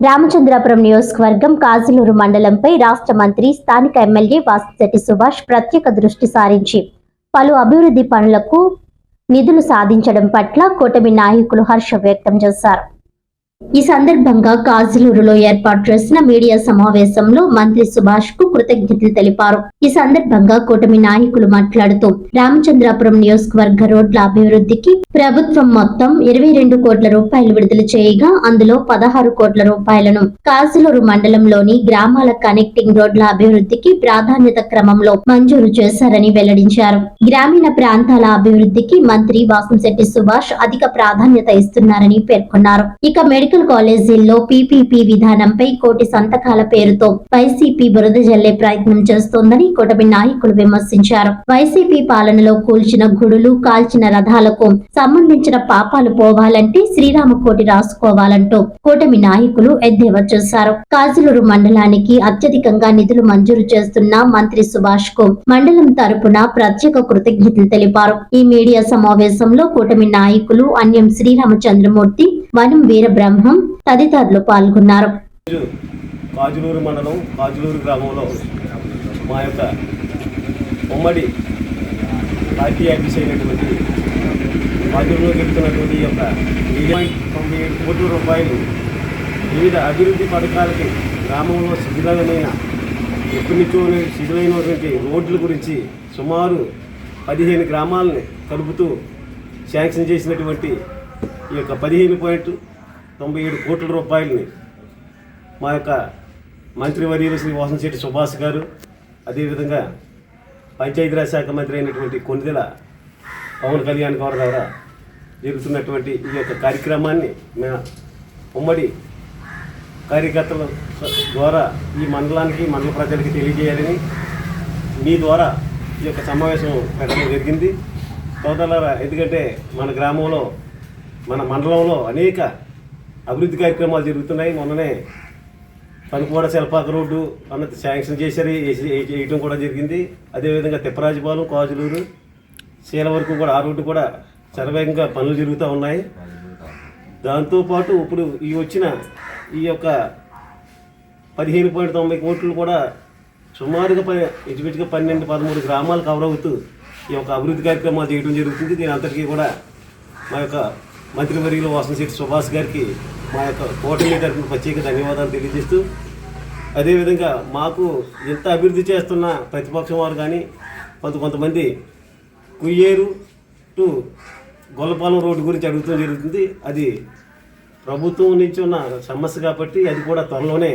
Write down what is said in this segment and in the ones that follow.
రామచంద్రాపురం నియోజకవర్గం కాజులూరు మండలంపై రాష్ట్ర మంత్రి స్థానిక ఎమ్మెల్యే వాసిశెట్టి సుభాష్ ప్రత్యేక దృష్టి సారించి పలు అభివృద్ధి పనులకు నిధులు సాధించడం పట్ల కూటమి నాయకులు హర్షం వ్యక్తం చేశారు. ఈ సందర్భంగా కాజులూరులో ఏర్పాటు చేసిన మీడియా సమావేశంలో మంత్రి సుభాష్కు కృతజ్ఞతలు తెలిపారు. ఈ సందర్భంగా కూటమి నాయకులు మాట్లాడుతూ రామచంద్రాపురం నియోజకవర్గ రోడ్ల అభివృద్ధికి ప్రభుత్వం మొత్తం ఇరవై రెండు కోట్ల రూపాయలు విడుదల చేయగా అందులో పదహారు కోట్ల రూపాయలను కాజులూరు మండలంలోని గ్రామాల కనెక్టింగ్ రోడ్ల అభివృద్ధికి ప్రాధాన్యత క్రమంలో మంజూరు చేశారని వెల్లడించారు. గ్రామీణ ప్రాంతాల అభివృద్ధికి మంత్రి వాసంశెట్టి సుభాష్ అధిక ప్రాధాన్యత ఇస్తున్నారని పేర్కొన్నారు. ఇక మెడికల్ కాలేజీల్లో పీపీపీ విధానంపై కోటి సంతకాల పేరుతో వైసీపీ బురద జల్లే ప్రయత్నం చేస్తోందని కూటమి నాయకులు విమర్శించారు. వైసీపీ పాలనలో కూల్చిన గుడులు కాల్చిన రథాలకు సంబంధించిన పాపాలు పోవాలంటే శ్రీరామ కోటి రాసుకోవాలంటూ కూటమి నాయకులు ఎద్దేవా చేశారు. కాజులూరు మండలానికి అత్యధికంగా నిధులు మంజూరు చేస్తున్న మంత్రి సుభాష్కు మండలం తరపున ప్రత్యేక కృతజ్ఞతలు తెలిపారు. ఈ మీడియా సమావేశంలో కూటమి నాయకులు అన్యం శ్రీరామచంద్రమూర్తి వనం వీరబ్రహ్మ తదితరులు పాల్గొన్నారు. కాజులూరు మండలం కాజులూరు గ్రామంలో మా యొక్క ఉమ్మడి పార్టీ ఆఫీస్ అయినటువంటి కాజులూరులో జరుగుతున్నటువంటి ఈ యొక్క తొంభై ఏడు కోట్ల రూపాయలు వివిధ అభివృద్ధి పథకాలకి గ్రామంలో శిథిలమైన ఎప్పటి నుంచో శిథిలైనటువంటి రోడ్ల గురించి సుమారు పదిహేను గ్రామాలని కలుపుతూ శాంక్షన్ చేసినటువంటి ఈ యొక్క పదిహేను పాయింట్ తొంభై ఏడు కోట్ల రూపాయలని మా యొక్క మంత్రివర్యులు శ్రీ వాసంశెట్టి సుభాష్ గారు అదేవిధంగా పంచాయతీరాజ్ శాఖ మంత్రి అయినటువంటి కొనిదెల పవన్ కళ్యాణ్ గారి ద్వారా జరుగుతున్నటువంటి ఈ యొక్క కార్యక్రమాన్ని మా ఉమ్మడి కార్యకర్తల ద్వారా ఈ మండలానికి మండల ప్రజలకి తెలియజేయాలని మీ ద్వారా ఈ యొక్క సమావేశం పెట్టడం జరిగింది. సోదరులారా ఎందుకంటే మన గ్రామంలో మన మండలంలో అనేక అభివృద్ధి కార్యక్రమాలు జరుగుతున్నాయి. మొన్ననే పనికోడ శిల్పాక రోడ్డు అన్నది శాంక్షన్ చేశారు. వేయటం కూడా జరిగింది. అదేవిధంగా తిప్పరాజుపాలెం కాజులూరు శీల వరకు కూడా ఆ రోడ్డు కూడా శరవేగంగా పనులు జరుగుతూ ఉన్నాయి. దాంతోపాటు ఇప్పుడు ఈ వచ్చిన ఈ యొక్క పదిహేను పాయింట్ తొంభై కోట్లు కూడా సుమారుగా ప ఇంచుమించుగా పన్నెండు పదమూడు గ్రామాలు కవర్ అవుతూ ఈ యొక్క అభివృద్ధి కార్యక్రమాలు చేయడం జరుగుతుంది. దీని అంతటికీ కూడా మా యొక్క మంత్రివర్యులు వాసనశెట్టి సుభాష్ గారికి మా యొక్క కూటమి తరఫున ప్రత్యేక ధన్యవాదాలు తెలియజేస్తూ అదేవిధంగా మాకు ఎంత అభివృద్ధి చేస్తున్న ప్రతిపక్షం వారు కానీ కొంత కొంతమంది కుయ్యేరు టు గొల్లపాలెం రోడ్డు గురించి అడుగుతూ జరుగుతుంది. అది ప్రభుత్వం నుంచి ఉన్న సమస్య కాబట్టి అది కూడా త్వరలోనే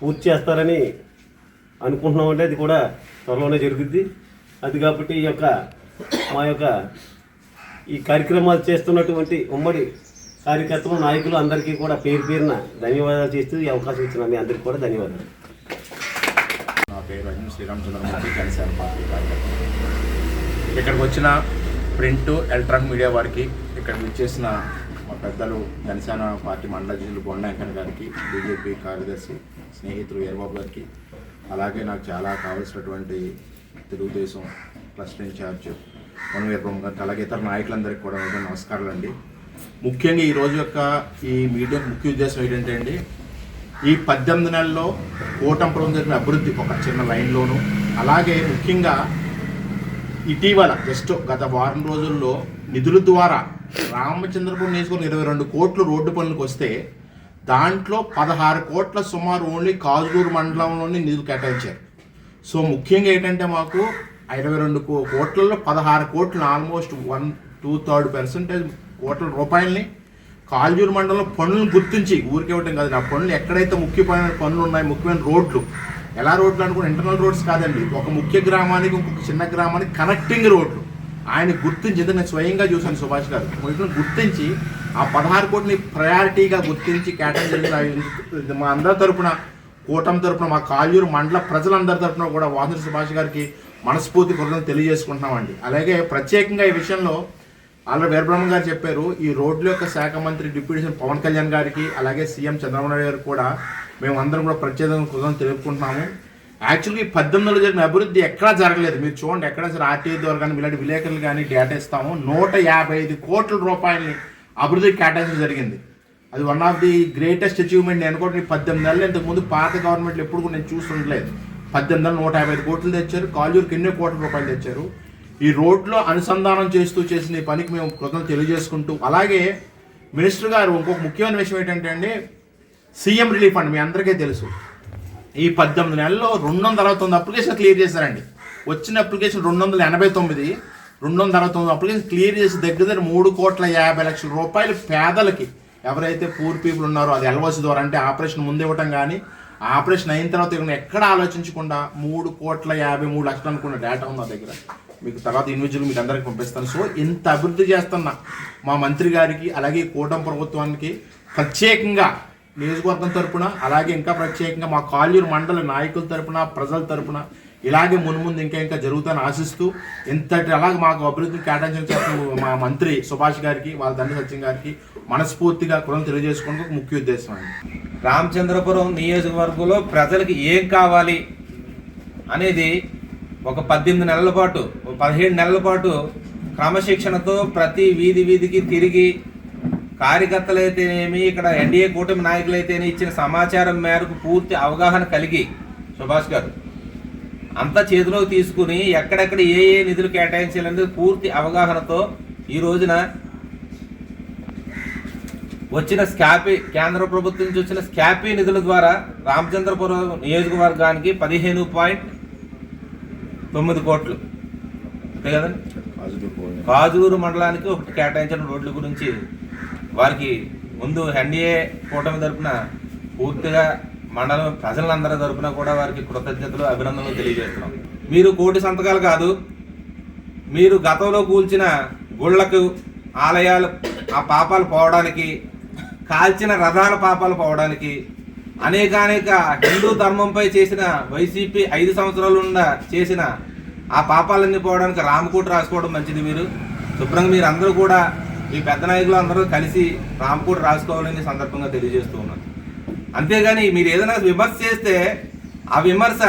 పూర్తి చేస్తారని అనుకుంటున్నామంటే అది కూడా త్వరలోనే జరుగుద్ది. అది కాబట్టి ఈ యొక్క మా యొక్క ఈ కార్యక్రమాలు చేస్తున్నటువంటి ఉమ్మడి కార్యకర్తలు నాయకులు అందరికీ కూడా పేరు పేరున ధన్యవాదాలు చేస్తూ ఈ అవకాశం ఇచ్చిన మీ అందరికీ కూడా ధన్యవాదాలు. నా పేరు అజం శ్రీరామచంద్రమూర్తి జనసేన పార్టీ కార్యకర్త. ఇక్కడికి వచ్చిన ప్రింట్ ఎలక్ట్రానిక్ మీడియా వారికి ఇక్కడ విచ్చేసిన మా పెద్దలు జనసేన పార్టీ మండల అధ్యక్షులు బొండాంకన్ గారికి బీజేపీ కార్యదర్శి స్నేహితులు ఎర్రబాబు గారికి అలాగే నాకు చాలా కావలసినటువంటి తెలుగుదేశం క్లస్టర్ ఇన్ఛార్జ్ మనం వీరబ్రహ్మ గారికి అలాగే ఇతర నాయకులందరికీ కూడా నమస్కారాలు అండి ముఖ్యంగా ఈ రోజు యొక్క ఈ మీడియా ముఖ్య ఉద్దేశం ఏంటంటే అండి ఈ పద్దెనిమిది నెలల్లో కూటమి ప్రభుత్వం జరిగిన అభివృద్ధి ఒక చిన్న లైన్లోను అలాగే ముఖ్యంగా ఇటీవల జస్ట్ గత వారం రోజుల్లో నిధుల ద్వారా రామచంద్రపురం నియోజకవర్గం ఇరవై రెండు కోట్లు రోడ్డు పనులకు వస్తే దాంట్లో పదహారు కోట్ల సుమారు ఓన్లీ కాజులూరు మండలంలోని నిధులు కేటాయించారు. సో ముఖ్యంగా ఏంటంటే మాకు ఇరవై రెండు కో- కోట్లలో పదహారు కోట్లు almost one two third percentage కోట్ల రూపాయలని కాల్జూరు మండలంలో పనులను గుర్తించి ఊరికి ఇవ్వటం కాదు ఆ పనులు ఎక్కడైతే ముఖ్యమైన పనులు ఉన్నాయి ముఖ్యమైన రోడ్లు ఎలా రోడ్లు అనుకున్న ఇంటర్నల్ రోడ్స్ కాదండి ఒక ముఖ్య గ్రామానికి ఇంకొక చిన్న గ్రామానికి కనెక్టింగ్ రోడ్లు. ఆయన గుర్తించి నేను స్వయంగా చూశాను సుభాష్ గారు వీటిని గుర్తించి ఆ పదహారు కోటిని ప్రయారిటీగా గుర్తించి కేటాయించి మా అందరి తరపున కూటమి తరపున మా కాల్యూరు మండల ప్రజలందరి తరపున కూడా వాసన సుభాష్ గారికి మనస్ఫూర్తి కృతజ్ఞతలు తెలియజేసుకుంటున్నామండి. అలాగే ప్రత్యేకంగా ఈ విషయంలో ఆల్రెడీ వీరబ్రహ్మ గారు చెప్పారు ఈ రోడ్ల యొక్క శాఖ మంత్రి డిప్యూటీ సీఎం పవన్ కళ్యాణ్ గారికి అలాగే సీఎం చంద్రబాబు నాయుడు గారు కూడా మేము అందరం కూడా ప్రత్యేకంగా కృతజ్ఞతలు తెలుపుకుంటున్నాము. యాక్చువల్గా ఈ పద్దెనిమిదిలో జరిగిన అభివృద్ధి ఎక్కడా జరగలేదు. మీరు చూడండి ఎక్కడ సరే ఆర్టీఐ ద్వారా కానీ ఇలాంటి విలేకరులు కానీ డేటా ఇస్తాము. నూట యాభై ఐదు కోట్ల రూపాయలని అభివృద్ధి కేటాయించడం జరిగింది. అది one of the greatest achievement నేను అనుకోండి పద్దెనిమిది నెలలు ఇంతకుముందు పాత గవర్నమెంట్లు ఎప్పుడు కూడా నేను చూస్తుండలేదు. పద్దెనిమిది నెలలు నూట యాభై ఐదు కోట్లు తెచ్చారు. కాలూరుకి ఎన్నో కోట్ల రూపాయలు తెచ్చారు. ఈ రోడ్లో అనుసంధానం చేస్తూ చేసిన ఈ పనికి మేము కృతజ్ఞత తెలియజేసుకుంటూ అలాగే మినిస్టర్ గారు ఇంకొక ముఖ్యమైన విషయం ఏంటంటే అండి సీఎం రిలీఫ్ అండి మీ అందరికీ తెలుసు. ఈ పద్దెనిమిది నెలల్లో రెండు వందల అరవై తొమ్మిది అప్లికేషన్ క్లియర్ చేశారండి. వచ్చిన అప్లికేషన్ రెండు వందల ఎనభై తొమ్మిది రెండు వందల అరవై తొమ్మిది అప్లికేషన్ క్లియర్ చేసి దగ్గర దగ్గర మూడు కోట్ల యాభై లక్షల రూపాయలు పేదలకి ఎవరైతే పూర్ పీపుల్ ఉన్నారో అది ఎల్ఓసి ద్వారా అంటే ఆపరేషన్ ముందు ఇవ్వటం కానీ ఆపరేషన్ అయిన తర్వాత ఎక్కడ ఆలోచించకుండా మూడు కోట్ల యాభై మూడు లక్షలు అనుకున్న డేటా ఉంది దగ్గర. మీకు తర్వాత ఇండివిజువల్ మీకు అందరికి పంపిస్తాను. సో ఇంత అభివృద్ధి చేస్తున్న మా మంత్రి గారికి అలాగే కూటమి ప్రభుత్వానికి ప్రత్యేకంగా నియోజకవర్గం తరపున అలాగే ఇంకా ప్రత్యేకంగా మా కాల్యూరు మండల నాయకుల తరపున ప్రజల తరపున ఇలాగే మున్ముందు ఇంకా ఇంకా జరుగుతాను ఆశిస్తూ ఇంతటి అలాగే మాకు అభివృద్ధిని కేటాయించిన చేస్తున్న మా మంత్రి సుభాష్ గారికి వాళ్ళ తండ్రి సత్యం గారికి మనస్ఫూర్తిగా కులం తెలియజేసుకోవడం ముఖ్య ఉద్దేశం అండి రామచంద్రపురం నియోజకవర్గంలో ప్రజలకు ఏం కావాలి అనేది ఒక పద్దెనిమిది నెలల పాటు పదిహేడు నెలల పాటు క్రమశిక్షణతో ప్రతి వీధి వీధికి తిరిగి కార్యకర్తలైతేనేమి ఇక్కడ ఎన్డీఏ కూటమి నాయకులైతేనే ఇచ్చిన సమాచారం మేరకు పూర్తి అవగాహన కలిగి సుభాష్ గారు. అంతా చేతిలోకి తీసుకుని ఎక్కడెక్కడ ఏ ఏ నిధులు కేటాయించాలనేది పూర్తి అవగాహనతో ఈ రోజున వచ్చిన స్కాపీ కేంద్ర ప్రభుత్వం నుంచి వచ్చిన స్కాపీ నిధుల ద్వారా రామచంద్రపురం నియోజకవర్గానికి పదిహేను పాయింట్ తొమ్మిది కోట్లు. అంతే కదండి కాజూరు మండలానికి ఒకటి కేటాయించిన రోడ్ల గురించి వారికి ముందు ఎన్డీఏ కూటమి తరపున పూర్తిగా మండలం ప్రజలందరి తరపున కూడా వారికి కృతజ్ఞతలు అభినందనలు తెలియజేస్తున్నాం. మీరు కోటి సంతకాలు కాదు మీరు గతంలో కూల్చిన గుళ్ళకు ఆలయాలు ఆ పాపాలు పోవడానికి కాల్చిన రథాల పాపాలు పోవడానికి అనేకానేక హిందూ ధర్మంపై చేసిన వైసీపీ ఐదు సంవత్సరాలు చేసిన ఆ పాపాలన్నీ పోవడానికి రామకోట రాసుకోవడం మంచిది మీరు. శుభ్రంగా మీరు అందరూ కూడా మీ పెద్ద నాయకులు అందరూ కలిసి రామకోట రాసుకోవాలని సందర్భంగా తెలియజేస్తూ ఉన్నాను అంతేగాని మీరు ఏదైనా విమర్శ చేస్తే ఆ విమర్శ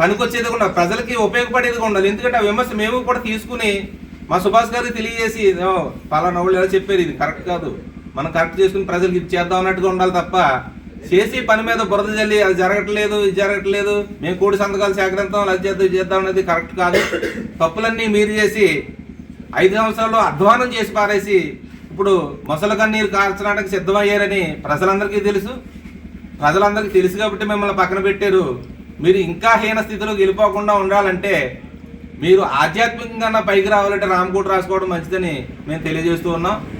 పనికొచ్చేది కూడా ప్రజలకి ఉపయోగపడేది ఉండాలి. ఎందుకంటే ఆ విమర్శ మేము కూడా తీసుకుని మా సుభాష్ గారికి తెలియజేసి పలానా వాళ్ళు ఎలా చెప్పారు ఇది కరెక్ట్ కాదు. మనం కరెక్ట్ చేసుకుని ప్రజలకు ఇది చేద్దాం అన్నట్టుగా ఉండాలి తప్ప చేసి పని మీద బురద జల్లి అది జరగట్లేదు ఇది జరగట్లేదు మేము కూడి సంతకాలు సేకరిస్తాం అది చేద్దాం చేద్దాం అనేది కరెక్ట్ కాదు. తప్పులన్నీ మీరు చేసి ఐదు సంవత్సరాల్లో అధ్వానం చేసి పారేసి ఇప్పుడు మొసలు కన్నీరు కార్చడానికి సిద్ధమయ్యారని ప్రజలందరికీ తెలుసు. ప్రజలందరికీ తెలుసు కాబట్టి మిమ్మల్ని పక్కన పెట్టారు. మీరు ఇంకా హీన స్థితిలోకి వెళ్ళిపోకుండా ఉండాలంటే మీరు ఆధ్యాత్మికంగా పైకి రావాలంటే రామకోట రాసుకోవడం మంచిదని మేము తెలియజేస్తూ ఉన్నాం.